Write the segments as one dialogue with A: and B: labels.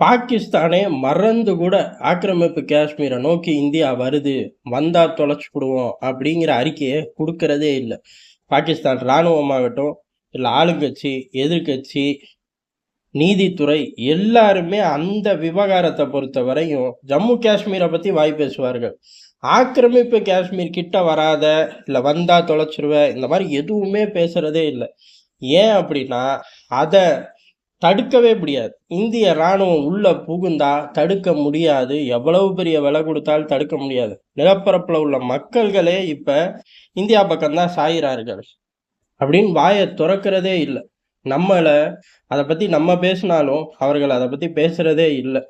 A: பாகிஸ்தானே மறந்து கூட ஆக்கிரமிப்பு காஷ்மீரை நோக்கி இந்தியா வருது வந்தா தொலைச்சுப்புடுவோம் அப்படிங்கிற அறிக்கையை கொடுக்கறதே இல்லை. பாகிஸ்தான் இராணுவமாகட்டும் இல்லை ஆளுங்கட்சி எதிர்க்கட்சி நீதித்துறை எல்லாருமே அந்த விவகாரத்தை பொறுத்த வரையும் ஜம்மு காஷ்மீரை பற்றி வாய் பேசுவார்கள். ஆக்கிரமிப்பு காஷ்மீர் கிட்ட வராத இல்லை வந்தா தொலைச்சிருவேன் இந்த மாதிரி எதுவுமே பேசுறதே இல்லை. ஏன் அப்படின்னா அதை தடுக்கவே முடியாது. இந்திய ராணுவம் உள்ள புகுந்தா தடுக்க முடியாது. எவ்வளவு பெரிய விலை கொடுத்தாலும் தடுக்க முடியாது. நிலப்பரப்புல உள்ள மக்கள்களே இப்ப இந்தியா பக்கம்தான் சாயிறார்கள். அப்படின்னு வாயை துறக்கிறதே இல்லை. நம்மளை அதை பத்தி நம்ம பேசினாலும் அவர்கள் அதை பத்தி பேசுறதே இல்லை.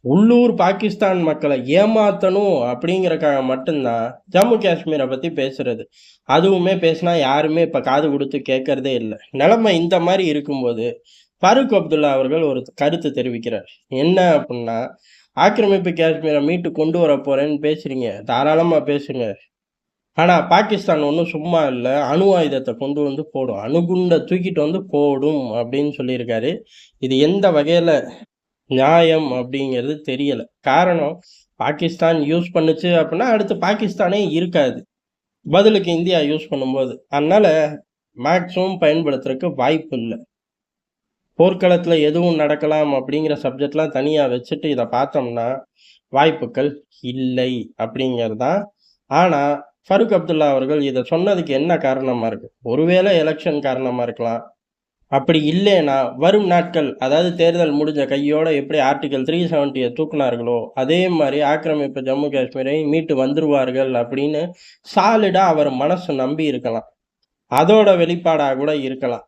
A: உள்ளூர் பாகிஸ்தான் மக்களை ஏமாத்தணும் அப்படிங்கிறக்காக மட்டும்தான் ஜம்மு காஷ்மீரை பத்தி பேசுறது. அதுவுமே பேசினா யாருமே இப்ப காது கொடுத்து கேட்கறதே இல்லை. நிலைமை இந்த மாதிரி இருக்கும்போது ஃபருக் அப்துல்லா அவர்கள் ஒரு கருத்து தெரிவிக்கிறார். என்ன அப்படின்னா ஆக்கிரமிப்பு காஷ்மீரை மீட்டு கொண்டு வர போறேன்னு பேசுறீங்க. தாராளமா பேசுங்க. ஆனா பாகிஸ்தான் ஒன்றும் சும்மா இல்லை. அணு ஆயுதத்தை கொண்டு வந்து போடும். அணுகுண்டை தூக்கிட்டு வந்து போடும் அப்படின்னு சொல்லியிருக்காரு. இது எந்த வகையில நியாயம் அப்படிங்கிறது தெரியல. காரணம் பாகிஸ்தான் யூஸ் பண்ணுச்சு அப்படின்னா அடுத்து பாகிஸ்தானே இருக்காது. பதிலுக்கு இந்தியா யூஸ் பண்ணும்போது. அதனால மேக்ஸிமம் பயன்படுத்துறதுக்கு வாய்ப்பு இல்லை. போர்க்களத்தில் எதுவும் நடக்கலாம் அப்படிங்கிற சப்ஜெக்ட்லாம் தனியாக வச்சுட்டு இதை பார்த்தோம்னா வாய்ப்புகள் இல்லை அப்படிங்கிறது? தான் ஆனால் ஃபருக் அப்துல்லா அவர்கள் இதை சொன்னதுக்கு என்ன காரணமாக இருக்குது ஒருவேளை எலெக்ஷன் காரணமாக இருக்கலாம். அப்படி இல்லைன்னா வரும் நாட்கள் அதாவது தேர்தல் முடிஞ்ச கையோட எப்படி ஆர்டிகல் த்ரீ செவன்ட்டியை தூக்குனார்களோ அதே மாதிரி ஆக்கிரமிப்பு ஜம்மு காஷ்மீரை மீட்டு வந்துருவார்கள் அப்படின்னு சாலிடாக அவர் மனசு நம்பி இருக்கலாம். அதோட வெளிப்பாடாக கூட இருக்கலாம்.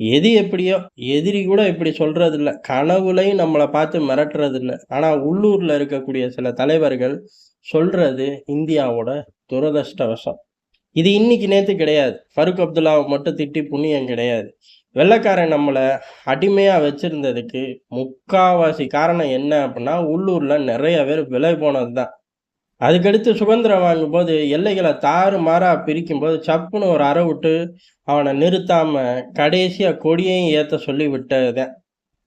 A: எது எப்படியோ எதிரி கூட இப்படி சொல்றது கனவுலையும் நம்மளை பார்த்து மிரட்டுறதில்லை. ஆனால் உள்ளூரில் இருக்கக்கூடிய சில தலைவர்கள் சொல்றது இந்தியாவோட துரதிருஷ்டவசம். இது இன்னைக்கு நேற்று கிடையாது. ஃபருக் அப்துல்லாவை மட்டும் திட்டி புண்ணியம் கிடையாது. வெள்ளைக்காரன் நம்மளை அடிமையாக வச்சுருந்ததுக்கு முக்காவாசி காரணம் என்ன அப்படின்னா உள்ளூரில் நிறைய பேர் விலை போனது தான் அதுக்கடுத்து சுதந்திரம் வாங்கும்போது எல்லைகளை தாறு மாறா பிரிக்கும்போது சப்புன்னு ஒரு அற விட்டு அவனை நிறுத்தாம கடைசியா கொடியையும் ஏத்த சொல்லி விட்டதுதான்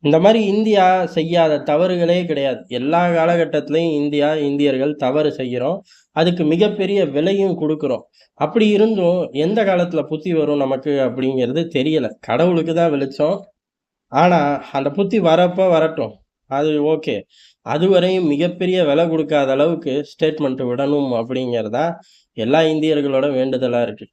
A: இந்த மாதிரி இந்தியா செய்யாத தவறுகளே கிடையாது. எல்லா காலகட்டத்திலையும் இந்தியா இந்தியர்கள் தவறு செய்கிறோம். அதுக்கு மிகப்பெரிய விலையும் கொடுக்குறோம். அப்படி இருந்தும் எந்த காலத்துல புத்தி வரும் நமக்கு அப்படிங்கிறது தெரியல. கடவுளுக்கு தான் வெளிச்சம். ஆனா அந்த புத்தி வரப்ப வரட்டும். அது ஓகே. அதுவரையும் மிகப்பெரிய விலை கொடுக்காத அளவுக்கு ஸ்டேட்மெண்ட் விடணும் அப்படிங்கிறதா எல்லா இந்தியர்களோட வேண்டுதலா இருக்கு.